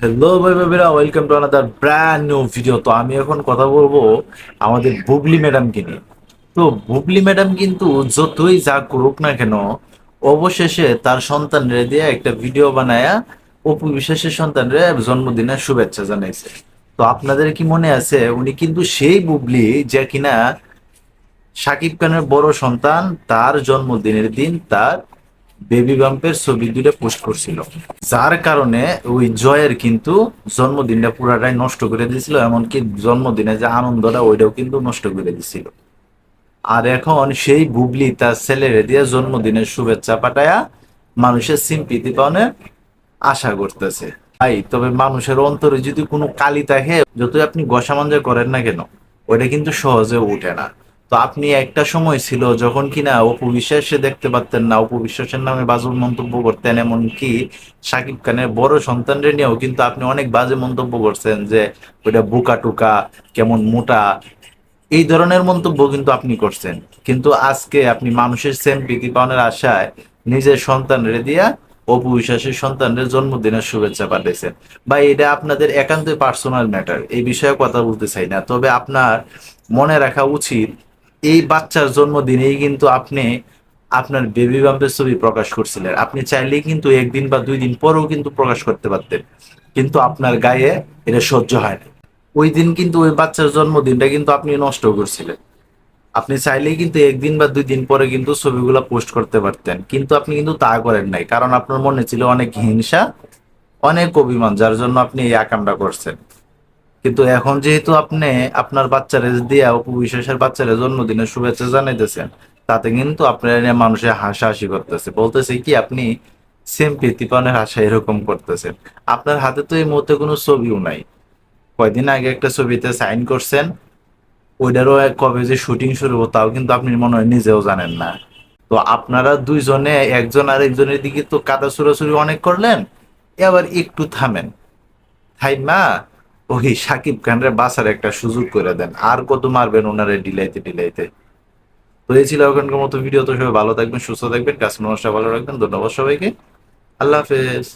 Hello ভাই ভাইরা welcome to another brand new video তো আমি এখন কথা বলব আমাদের বুবলি ম্যাডামকে নিয়ে। তো বুবলি ম্যাডাম কিন্তু যতই যা করুক না কেন, অবশেষে তার সন্তানরে দিয়ে একটা ভিডিও বানায়া অপু বিশ্বাসের সন্তানরে জন্মদিনের শুভেচ্ছা জানাইছে। তো আপনাদের কি মনে আছে, উনি কিন্তু সেই বুবলি যে কিনা সাকিব খানের বড় সন্তান, তার জন্মদিনের দিন তার বেবি বাম্পের ছবি দুটো পোস্ট করছিল। যার কারণে ওই জয়ের কিন্তু জন্মদিনটা পুরাটাই নষ্ট করে দিয়েছিল, এমনকি জন্মদিনে যে আনন্দটা ওইটাও কিন্তু নষ্ট করে দিছিল আর এখন সেই বুবলি তার ছেলেরে দিয়ে জন্মদিনের শুভেচ্ছা পাঠায়া মানুষের সিম্পিতি পাওয়ানোর আশা করতেছে। ভাই, তবে মানুষের অন্তরে যদি কোনো কালি থাকে, যতই আপনি গসামাঞ্জা করেন না কেন, ওইটা কিন্তু সহজে উঠে না। তো আপনি একটা সময় ছিল যখন কিনা অপু বিশ্বাসে দেখতে পারতেন না, অপু বিশ্বাসের নামে বাজে মন্তব্য করতেন, এমনকি সাকিব খানের বড় সন্তানদের নিয়েও কিন্তু আপনি অনেক বাজে মন্তব্য করছেন যে ওইটা বুকা টুকা, কেমন মোটা, এই ধরনের মন্তব্য কিন্তু আপনি করছেন। কিন্তু আজকে আপনি মানুষের সেম প্রীতি পাওয়ানোর আশায় নিজের সন্তানের দিয়া অপু বিশ্বাসের সন্তানের জন্মদিনের শুভেচ্ছা পাঠিয়েছেন বা এটা আপনাদের একান্তই পার্সোনাল ম্যাটার এই বিষয়ে কথা বলতে চাই না। তবে আপনার মনে রাখা উচিত এই বাচ্চার জন্মদিনেই কিন্তু আপনি আপনার বেবি বাম্পের ছবি প্রকাশ করছিলেন। আপনি চাইলেই কিন্তু একদিন বা দুই দিন পরেও কিন্তু প্রকাশ করতে পারতেন। কিন্তু আপনার গায়ে এটা সহ্য হয় না ওই দিন কিন্তু ওই বাচ্চার জন্মদিনটা কিন্তু আপনি নষ্ট করছিলেন। আপনি চাইলেই কিন্তু একদিন বা দুই দিন পরে কিন্তু ছবিগুলো পোস্ট করতে পারতেন। কিন্তু আপনি কিন্তু তা করেন নাই। কারণ আপনার মনে ছিল অনেক হিংসা, অনেক অভিমান, যার জন্য আপনি এই আকামটা করছেন। কিন্তু এখন যেহেতু আপনি আপনার বাচ্চারে দিয়া অপু বিশ্বাসের বাচ্চারে জন্মদিনের শুভেচ্ছা জানাইতেছেন, তাতে কিন্তু আপনার মানুষের হাসাহাসি করতেছে। বলতেছে কি, আপনি সেম প্রীতিপানের আশা এরকম করতেছেন। আপনার হাতে তো এই মুহূর্তে কোনো ছবিও নাই। কয়দিন আগে একটা ছবিতে সাইন করছেন, ওইটারও কবে যে শুটিং শুরু হব তাও কিন্তু আপনি মনে হয় নিজেও জানেন না। তো আপনারা দুইজনে, একজন আর একজনের দিকে তো কাদা ছুড়াছুড়ি অনেক করলেন এবার একটু থামেন। থাইমা ওই সাকিব খানরে বাসার একটা সুযোগ করে দেন। আর কত মারবেন ওনারে ডিলাইতে ডিলাইতে। তো এই ছিল ওখানকার মতো ভিডিও। তো সবাই ভালো থাকবেন, সুস্থ থাকবেন। কাস্টমার ভালো রাখবেন। ধন্যবাদ সবাইকে। আল্লাহ হাফেজ।